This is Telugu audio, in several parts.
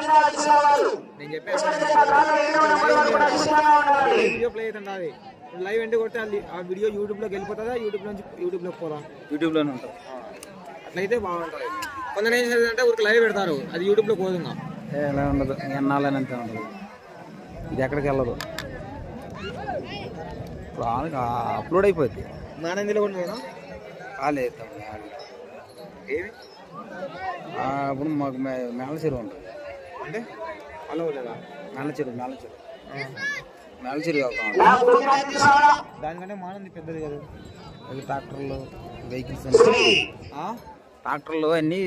నంద్యాల జిల్లా వారు నేను చెప్పేసి రానున్న ఎన్నో నెంబర్ వరకు కూడా సిద్ధంగా ఉండాలి వీడియో ప్లే అవుతుంది అది. లైవ్ ఎండ్ కొడితే ఆ వీడియో యూట్యూబ్లోకి వెళ్ళిపోతుందా? యూట్యూబ్ నుంచి యూట్యూబ్లోకి పోదా. యూట్యూబ్లోనే ఉంటుంది. అట్లయితే బాగుంటుంది. కొందరు ఏం చేస్తారంటే ఊరికి లైవ్ పెడతారు. అది యూట్యూబ్లో పోదు ఇంకా ఏ, ఇలా ఉండదు. ఎన్నాళ్ళని అంతే ఉండదు. ఇది ఎక్కడికి వెళ్ళదు. ఇప్పుడు అప్లోడ్ అయిపోద్ది నానందిలో కూడా కాలేదు. ఏమి ఆ, అప్పుడు మాకు మే- మేళ చెరువు ఉంటుంది. అంటే అలా లేదా మేళ చెరువు మేళ చెరువు మేళ చెరువు? దానికంటే మానంది పెద్దది కదా. ట్రాక్టర్లు వెహికల్స్? ట్రాక్టర్లు అన్నీ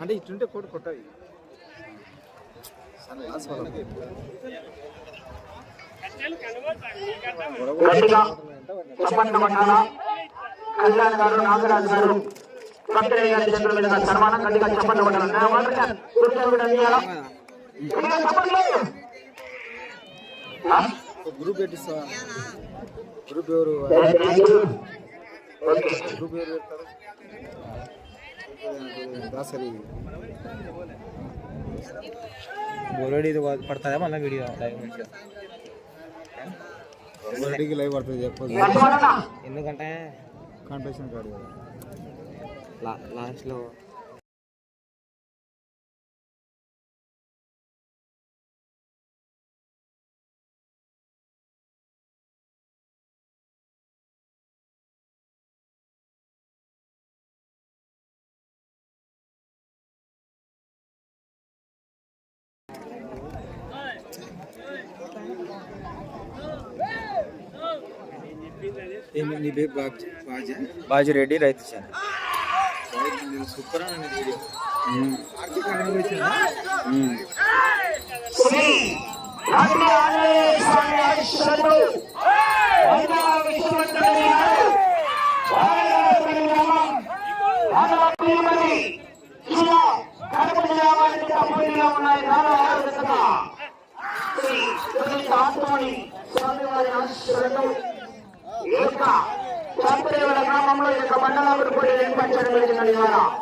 అంటే ఇట్లుంటే కోడి కొట్టది? కళ్యాణ్ గారు నాగరాజు గారు సన్మానం గట్టిగా? గ్రూప్ పెట్టిస్తా గ్రూప్ ఎవరు. గ్రూప్ ఎవరు దాసరి. బోరడి ఇది పడుతుందా మళ్ళీ వీడియో రెడ్డికి లైవ్ పడుతుంది చెప్పదు ఎందుకంటే కాంపిటీషన్ కాదు. లాస్ట్లో నీ పేరు బాజీ? బాజీ బాజీ రెడ్డి రైతు సూపర్ 没办法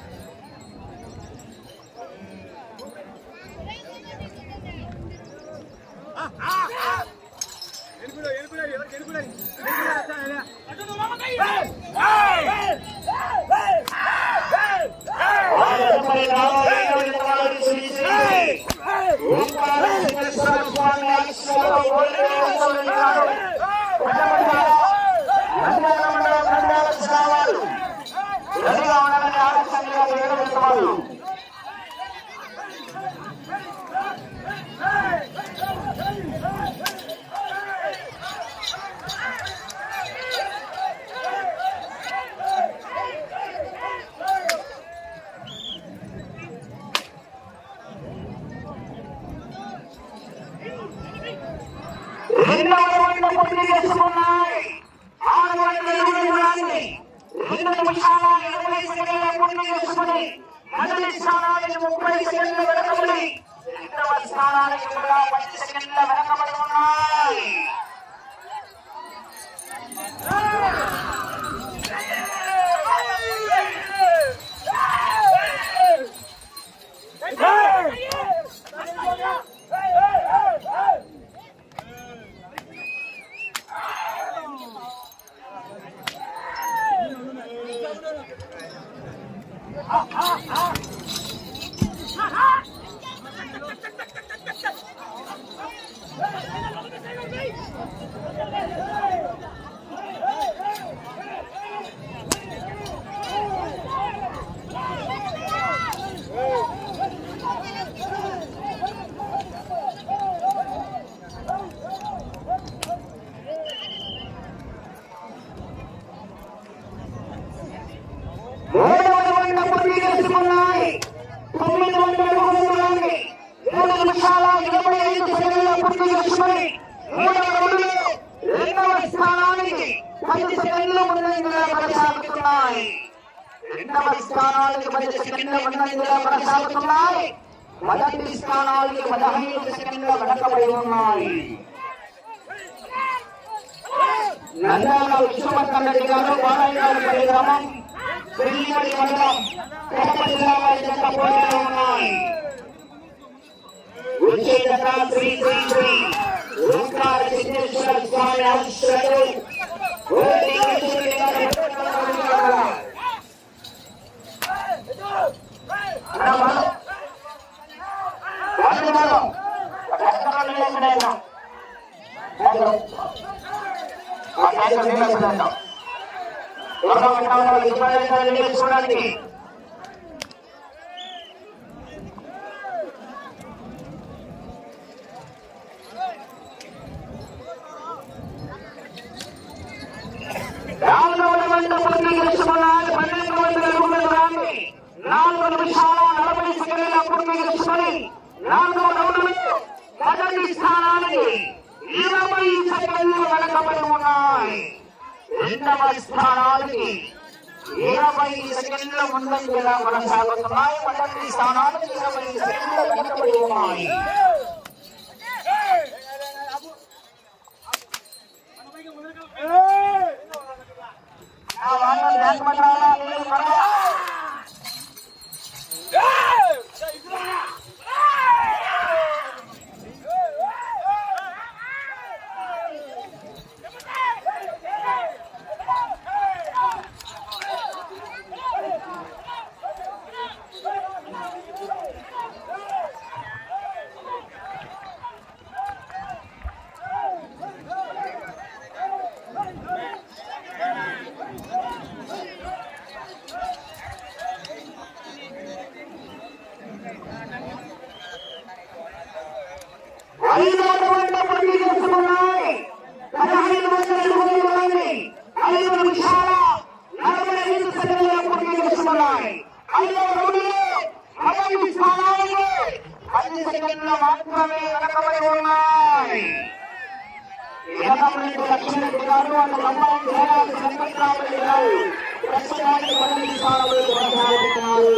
శ్రీ సెకండ్ల మూడవ రౌండ్లో రెండవ స్థానానికి పది సెకండ్లు ముందంజలో కొనసాగుతున్నాయి రెండవ స్థానానికి పది సెకండ్ల ముందంజలో కొనసాగుతున్నాయి మొదటి స్థానానికి పదహైదు సెకండ్ల వెనకబడి ఉన్నాయి నంద్యాల విశ్వవర్ధన్ రెడ్డి గారు బాలయ్యపల్లి గ్రామం పెళ్ళిపల్లి మండలం జిల్లా వారి జత పోటీలో ఉన్నాయి. వచ్చే శ్రీ శ్రీ శ్రీ ఓంకార సిద్ధేశ్వర స్వామి కృష్ణుడి గారి అన్నమానం. అన్నమానం. కష్టపడి లేకుండా ఆ కేసు నిలబెట్టాం. ఎవరో ఉంటారో ఇబ్బంది చేసుకోవడానికి నాలుగవ రౌండ్ పూర్తి చేసుకున్నారు పన్నెండు వందల అడుగుల దూరాన్ని నాలుగు నిమిషాల నలభై సెకండ్ల పూర్తి చేసుకుని నాలుగవ రౌండ్లో మొదటి స్థానానికి ఇరవై సెకండ్లు వెనకబడి ఉన్నాయి రెండవ స్థానానికి ఇరవై సెకండ్ల ముందంజలా కొనసాగుతున్నాయి. మొదటి స్థానానికి ఇరవై సెకండ్ల వెనకబడి ఉన్నాయి ఆ వాహనం లేకపోవడం నీళ్ళు పడవ. ఐదు వందల మంది చేసుకున్నాయి పదహైదు వందల అడుగులు ఉన్నాయి ఐదు నిమిషాల నలభై ఐదు సెకండ్ల పూర్తి చేసుకున్నాయి ఐదవ రౌండ్లో మొదటి స్థానానికి పది సెకండ్లు మాత్రమే వెనకబడి ఉన్నాయి ఎనకమరెడ్డి లక్ష్మీరెడ్డి గారు వాళ్ళ అమ్మాయి జయరాజు వెంకట్రామరెడ్డి గారు ప్రస్తుతానికి మొదటి స్థానంలో కొనసాగుతున్నారు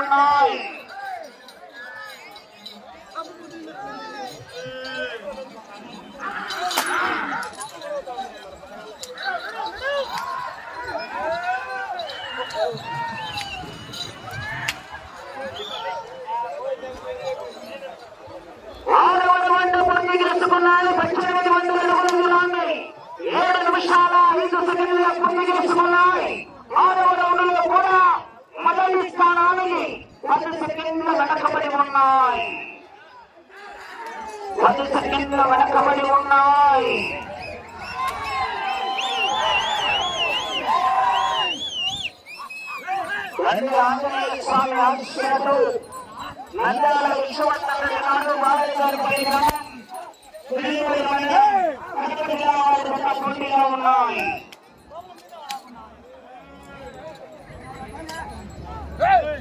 ఉన్నాయి ఆరవ రౌండ్ పూర్తి చేసుకున్నాయి పద్దెనిమిది వందల దేశాల ఐదు సెకండ్లలో పూర్తి చేసుకున్నాయి ఆరవ రౌండ్లో కూడా మొదటి స్థానానికి పది సెకండ్ల వెనకబడి ఉన్నాయి. పది వెనకబడి ఉన్నాయి. నంది ఆంజనేయ స్వామి గారి పైన నాలుగు జిల్లాలు కూడా పోటీలో ఉన్నాయి Hey!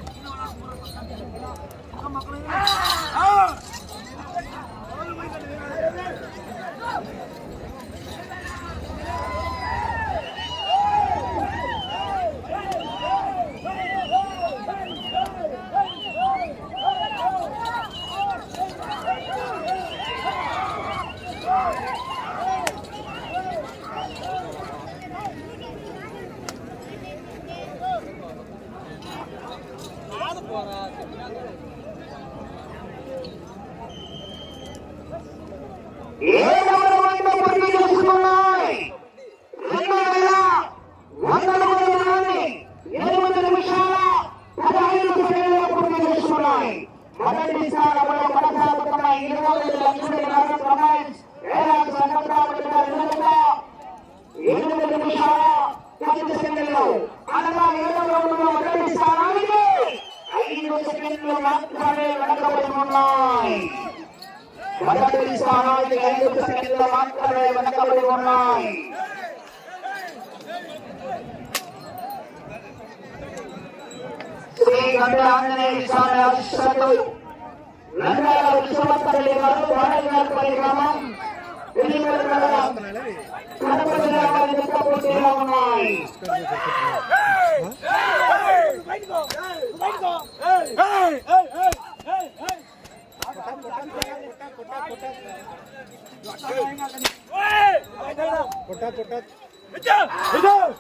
మహిళలు స్థానానికి ఐదు సెకండ్ల మాత్రమే వెనకబడి ఉన్నాయి శ్రీ గంగాంజనేయ స్వామి ఆశిస్సులతో నంద్యాల విశ్వపల్లి గారు వాడల్నాడు పరిగ్రామం ఉన్నాయి कोटा कोटा इधर इधर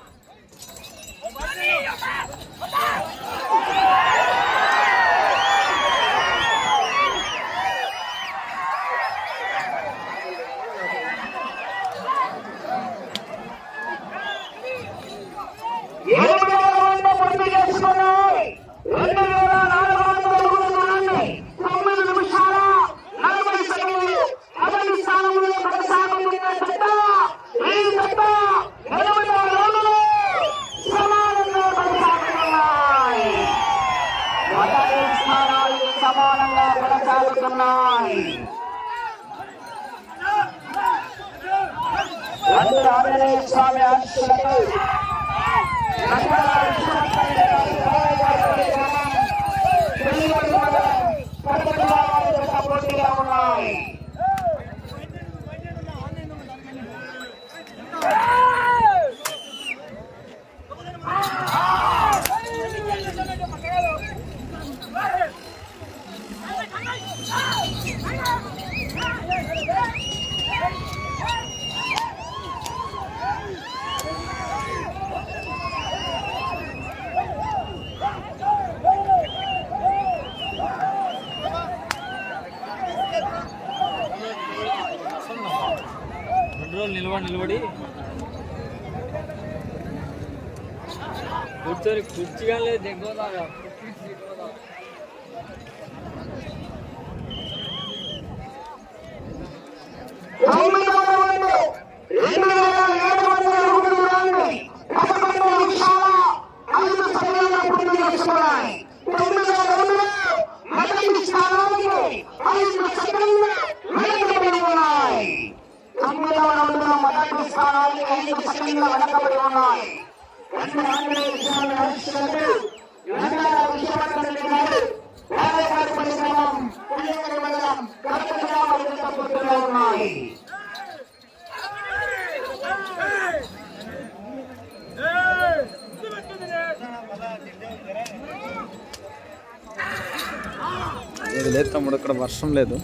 అవసరం లేదు.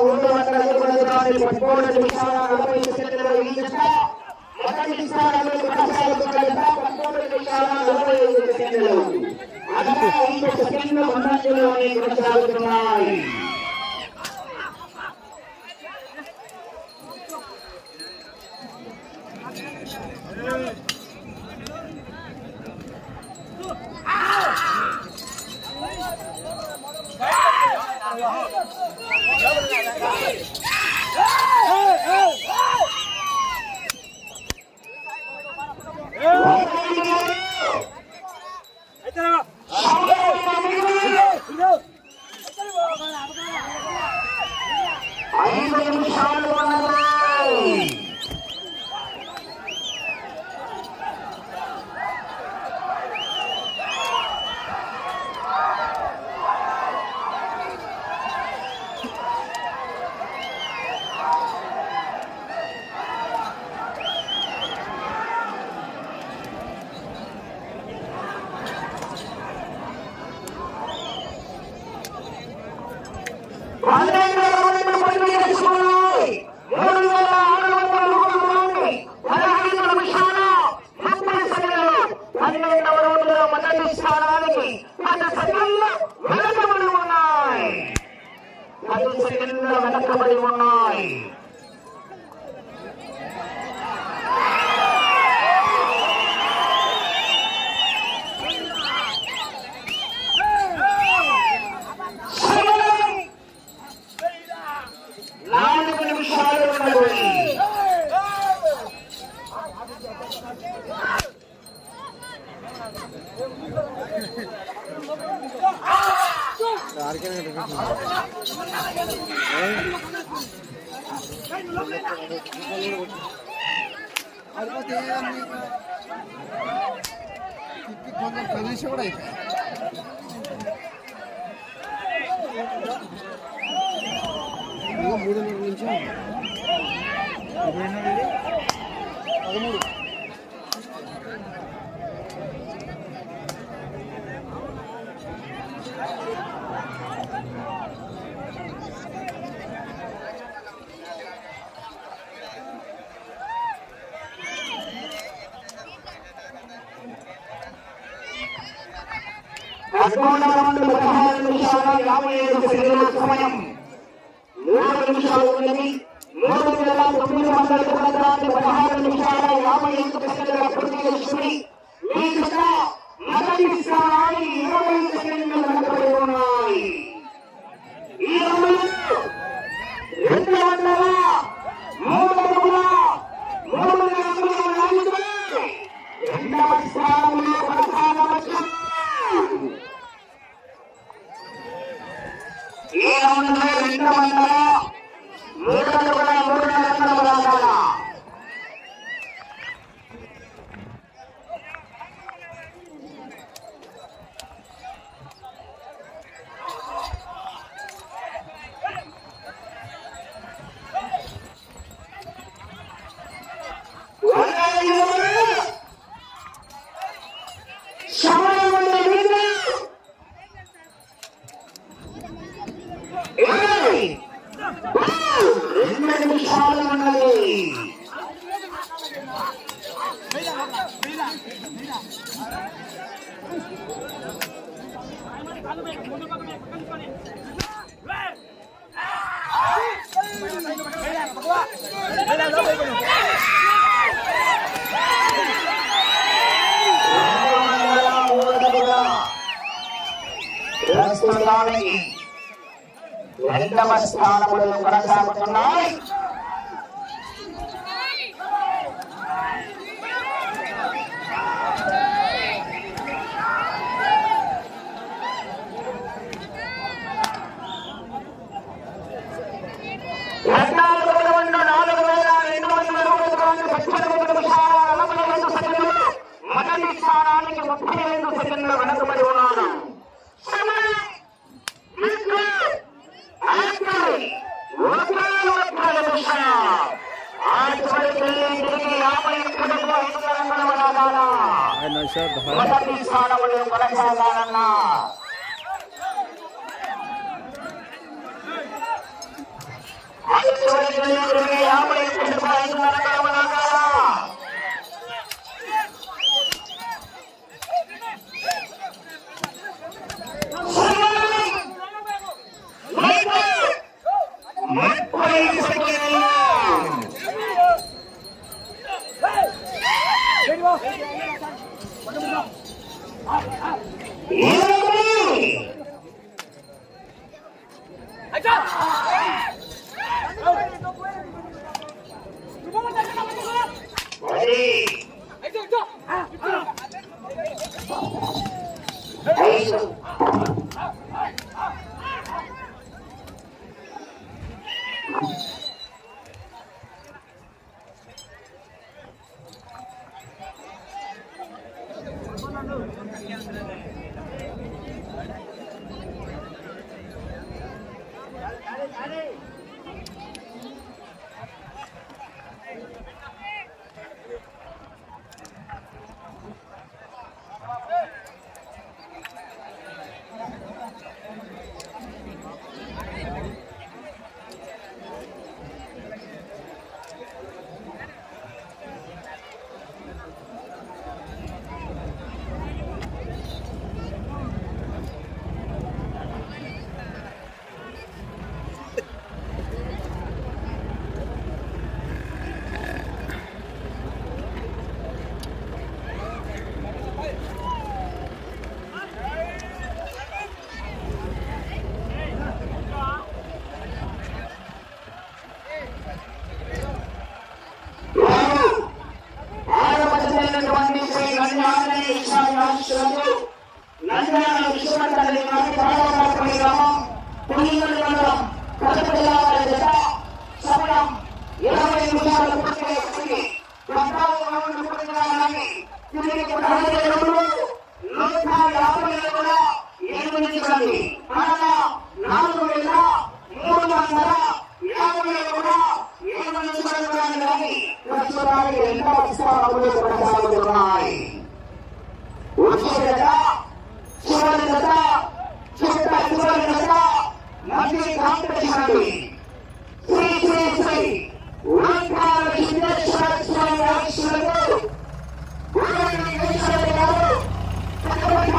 ஒன்று மக்கள் கொண்டு పదమూడు పదకొండు వందల పదహారు నిమిషాల యాభై ఐదు సెకండ్ల సమయం మూడు నిమిషాలు ఉన్నది మూడు వేల తొమ్మిది వందల పదహారు నిమిషాలు రెండవ ఏ రౌండ్ రెండు వందల ప్రస్తుతానికి రెండవ స్థానములను కొనసాగుతున్నాయి? కొనసాగాలన్నా అది చివరికి వెళ్ళి తిరిగి యాభై ఒక్కటిలో ఐదు రంగుల వనాలా. ముప్పై సెకండ్లు ఇరవై పది ఐదు ఆడపడుతున్నటువంటి శ్రీ నంద్యాల ఈశాన్య రాష్ట్రంలో నంద్యాల విశ్వమండలి వారి ప్రారంభపడి గ్రామం పులిగల్ మండలం కడప జిల్లా వారి జత సమయం ఇరవై నిమిషాలు పూర్తి చేసుకుంది పద్నాలుగు రౌండ్లు పూర్తి కావాలని తిరిగి పదహైదు రౌండ్లు నూట యాభై ఏడుల ఎనిమిది మంది అనగా నాలుగు వేల మూడు వందల యాభై ఏడుల ఎనిమిది నిమిషాలు కానీ ప్రస్తుతానికి రెండవ స్థానంలో కొనసాగుతున్నాయి వచ్చే జత చివరి జత చిట్ట చివరి జత మళ్ళీ కాంపిటీషన్ 伟大的雪山虽然雄伟，伟大的森林虽然茂密，没有你们，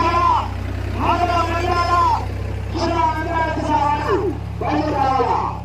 哪有我们呀？是你们造的，没有你们。